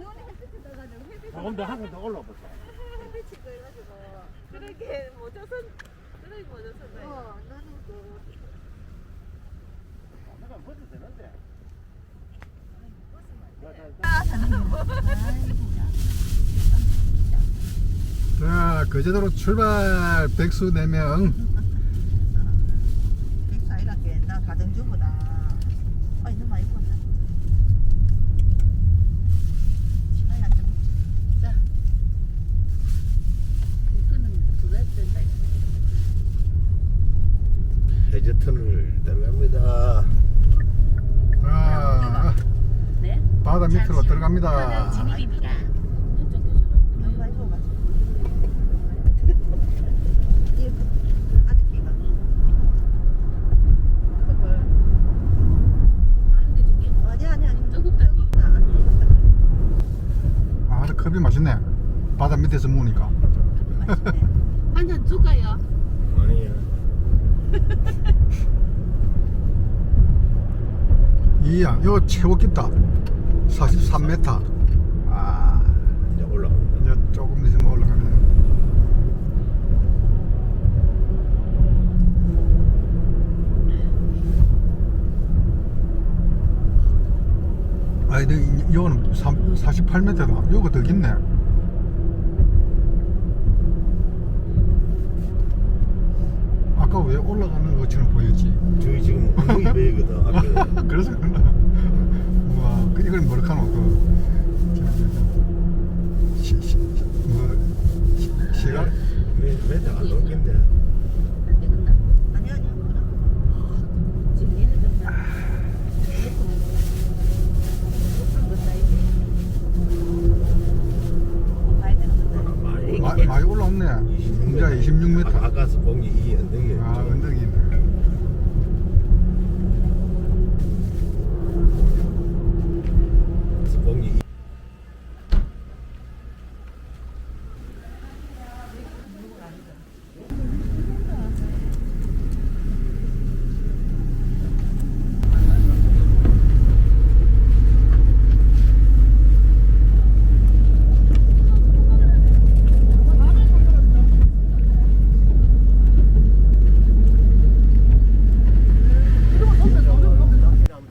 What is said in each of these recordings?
해가지고 햇빛 조금 더한번더 올라보자. 햇빛이 그래가지고 그렇게 못 져서 그렇게 못 져서 어 나는 그 내가 벗어도 되는데. 자, 거제도로 출발 백수 4명. 백사이라게 나 가정주부다 아이 너무 많이 부었다 시간이 안 돼. 자 이거는 두달 된다 해저턴을 들어갑니다. 아, 네? 바다 밑으로 들어갑니다. 진입입니다. 아, 컵이 맛있네. 바다 밑에서 먹으니까. 한잔 줄까요? 아니야. 이야, 이거 최고 깊다. 43m. 아, 이제 올라간다. 이제 조금 있으면 올라가네. 아, 근데 이- 이거는 48m다. 이거 더 깊네. 아까 왜 올라가는 것처럼 보였지? 저기 지금 엉덩이 베이거든. 앞에. 그래서 그런가? 우와, 그 이걸 뭐라 하노? 그, 시, 시, 시, 뭐, 시, 시각? 매- 매트 안 넘긴데. 아니 아니 많이. 마, 많이 올라왔네. 이제 26m. 아, 아까 봉이 이 언덕이. 아, 언덕이네. 봉이 이-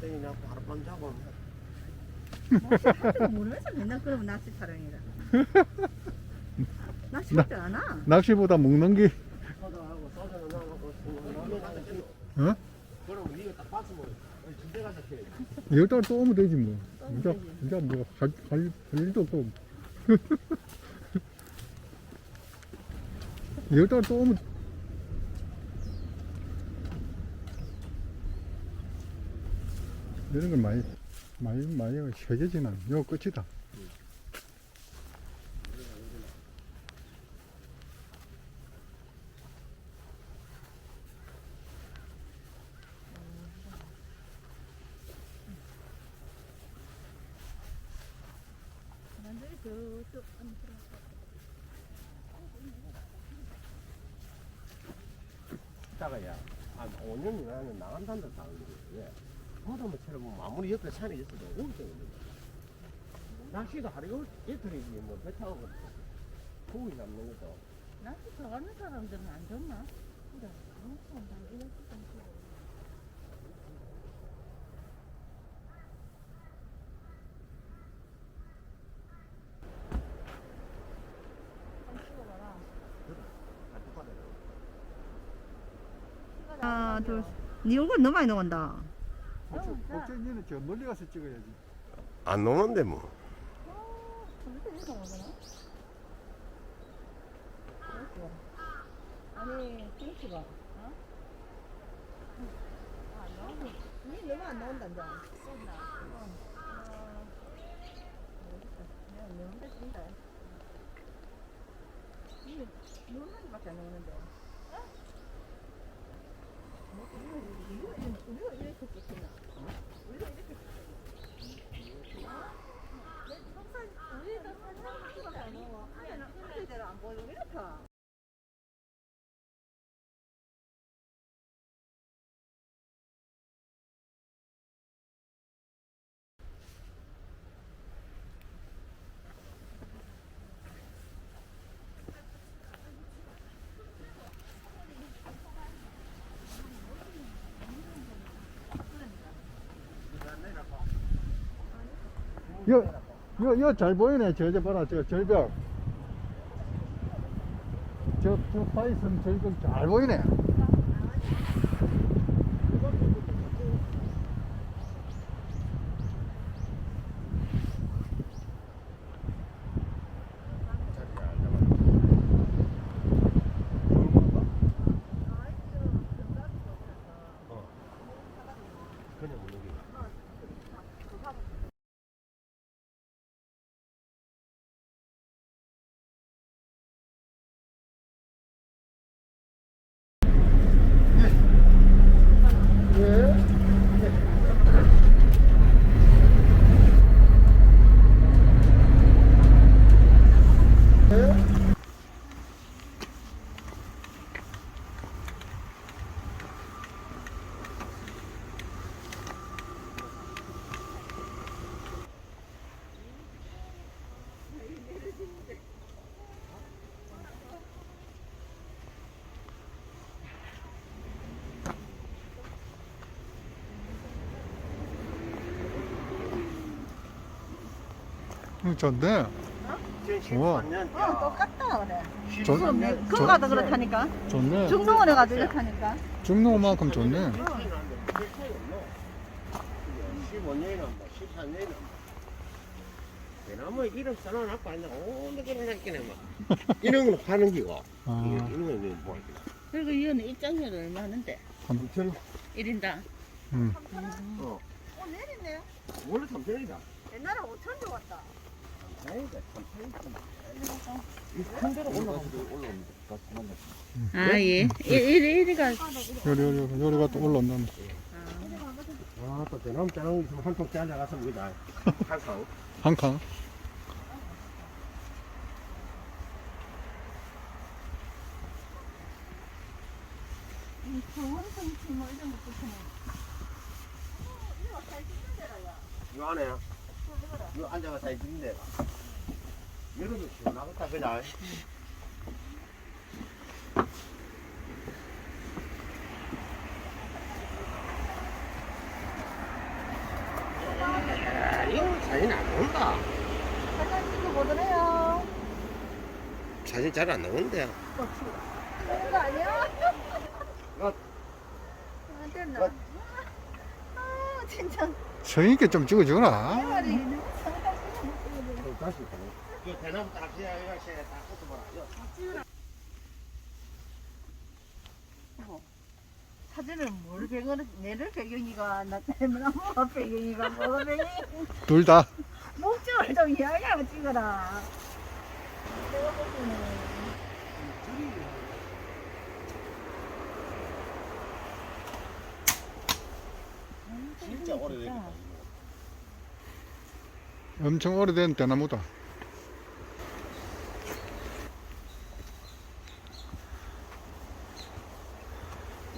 그냥 바로 밤 잡아. 모르면서 맨날 그러면 낚시 타령이라 낚시 할줄 아나? 낚시보다 먹는 게, 어? 그럼 딱 집에 가서. 여기다가 또 오면 되지 뭐. 이제, 이제 뭐, 할, 할, 할 일도 없고. 여기다가 또 오면. 이런 걸 많이, 많이, 많이 새겨지는, 요 끝이다. 있다가야 한 5년 이 나는 나간다는 사람이 왜? 바다모처럼 뭐 아무리 옆에 산이 있어도 오기 때문에 낚시도 하루 이틀이지 뭐배 타고 고기 잡는 것도 낚시 들어가는 사람들은 안 좋나? 그래 엄청 당기는 사람들. 하나 둘. 네 얼굴 너무 많이 나온다. 복제기는 저 멀리 가서 찍어야지. 안 노는데 뭐 아니 김치가 어? 안 나오니 니 너무 안 나온다 이제 어. 어. 모르겠다. 내가 매운데 쓴다 니 매운 맛밖에 안 나오는데 이렇게 우리가 이렇게 찍히나 우리가 이렇게 내 평상 우리가 사진 찍어서 안 나와 아니 나 그대로 안 보여 이렇게 여, 여, 여 잘 보이네. 저, 저 봐라. 저 절벽. 저, 저 바이슨 절벽 잘 보이네. 응, 좋네. 우와. 13년. 어 똑같다 그래. 내 저- 그거 가도 그렇다니까. 좋네. 중농원에 가도 이렇다니까. 중농만큼 좋네. 15년이나 뭐 14년이나 대나무에 이름 써놔놓고 앉아 온데 그러나끼네 막 이런 거는 파는 기고 아. 이런 거는 뭐 그리고 이거는 입장료는 얼마 하는데? 3천 1인당. 응. 어어 내리네. 원래 3천이다 옛날에 5천 줘 왔다. 큰 데로 올라가서 올라옵니다 아, 예. 1, 1, 1이가. 요리, 요리, 요리, 요리가 또 올라온다. 아또 대나무 자랑 있으면 한통 먹이다 항상 한 칸. 요 안에 요 앉아가 찍는 데가 여름에 시원하겠다 그냥 야, 이거 사진 안 나온다 사진 찍고 보더래요. 사진 잘 안 나오는데 그런 거 아니야? 어. 안 됐나? 어. 아 진짜 성의 있게 좀 찍어주라. 대화리 너무 상당히 좀딱다 꽂아봐라 사진을 뭘 배경을 내를 배경이가 나 때문에 뭐가 배경이가 뭐가 배경이 둘 다. 목적을 좀 이야기하고 찍어라. 내가 보기에는 진짜 오래되겠다 엄청 오래된 대나무다.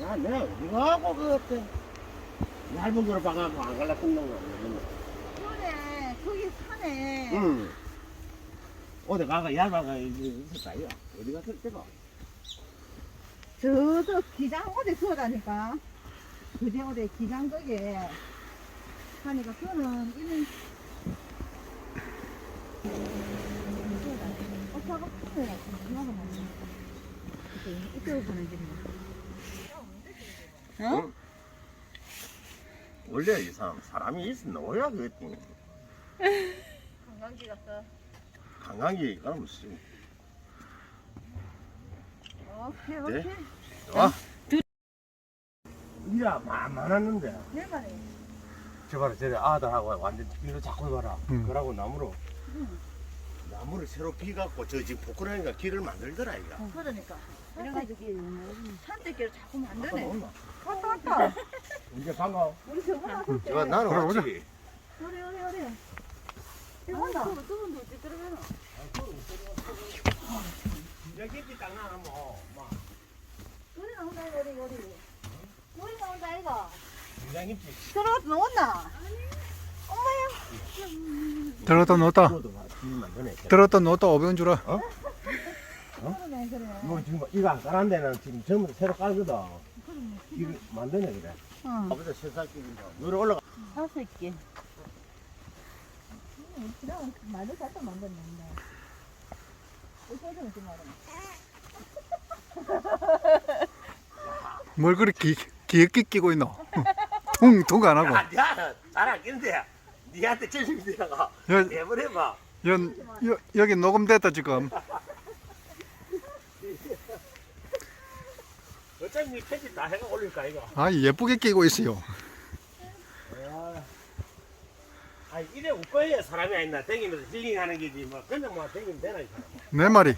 야, 내가 어디가 하고 그 어때? 얇은 거를 박아갖고 안 갈라 끊는 거 아니야? 그래 거기 산에 응. 어디 가가 얇아가 있었다, 이거. 어디 갔을 때가? 저저 기장 어디 수어다니까 그제 어디 기장 거기에 하니까 그거는 이런 어 크네 이거가 뭐지 이쪽으로 가는 길이야 응? 원래 이 사람, 사람이 있으면 나와야 그랬더니. 관광지 갔어 관광지 가면 씨. 오케이 네? 오케이 와. 이라 많았는데. 내일 말해 저 봐라, 저래 아들하고 완전 길로 자꾸 해봐라. 응. 그러고 나무로. 나무를 새로 비갖고 저 지금 포크라니까 길을 만들더라, 이거. 그러니까 산책길 산책길 자꾸 만드네? 왔다 왔다 이제 반가워. 우리 저거 때저 나는 그래, 왔지. 그래. 오래 오래 오래 이거 온다 여기 있지, 땅나 뭐. 막. 우리 나온다 이거 우리 우리 우리 나온다 이거 김장김치. 들어가서 나온다 엄마야 들었다 놓았다. 만드네. 들었다 놓았다 500원 주라. 그러네 그래 뭐 지금 이거 안 깔은 데는 지금 전부 다 새로 깔거든. 길 만드네 그래. 응 아버지 새살길인데 위로 올라가. 다섯 개. 그냥 말도 잘도 만들었는데. 어쩌면 좀 말은. 뭘 그렇게 귀엽게 끼고 있노? 응, 통안 하고. 야, 잘안 끼는데 니한테 재심이 되다가 여, 내버려봐. 연, 여, 여기 녹음됐다 지금. 어차피 니 편집 다 해가 올릴까 이거. 아 예쁘게 끼고 있어요. 아, 이래 웃거에 사람이 아니나 댕기면서 힐링하는 게지 뭐 그냥 뭐 댕기면 되나 이 사람. 내 말이.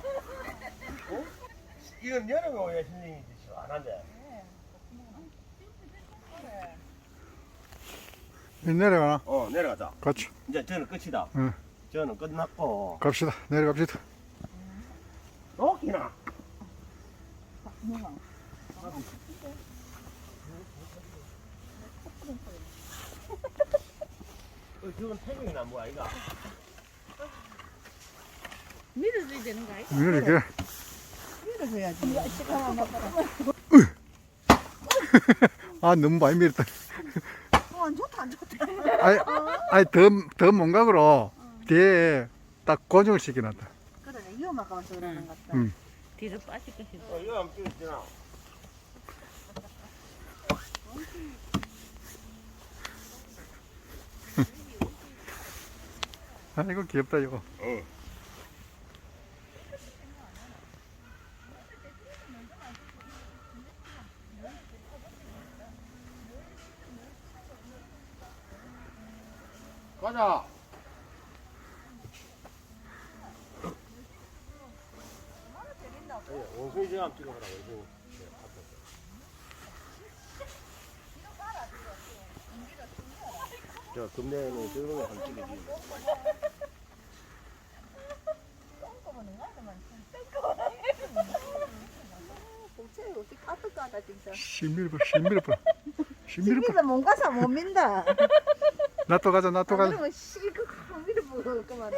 이건 여름에 오야 힐링이지 시원한데. 내려가나? 어 내려가자. 같이 이제 저는 끝이다. 응. 저는 끝났고. 갑시다. 내려갑시다. 웃기나? 어, 저건 태국이나 뭐야 이거? 밀어줘야 되는 거 아니야? 이렇게. 밀어줘야지. 아 너무 많이 밀었다. 어, 안 안. 아니, 아니 더, 더 뭔가로 뒤에 딱 고정을 시켜놨다. 그러네, 위험할까 봐서 그러는 것 같다. 응. 뒤로 빠질 것이 어 이거 한번 찍었잖아. 아이고 귀엽다 이거. 응. 가자. 예, 원숭이 제가 한번 찍어보라 원숭이. 저 금내는 저런 거 한번 찍어주지. 복채 어떻게 까득까다 진짜. 신밀봐 신밀봐 신밀봐. 시비는 못 가서 못 민다. 나또 가자 나또 아, 가자. 그러면 시그 밀어보고 그만.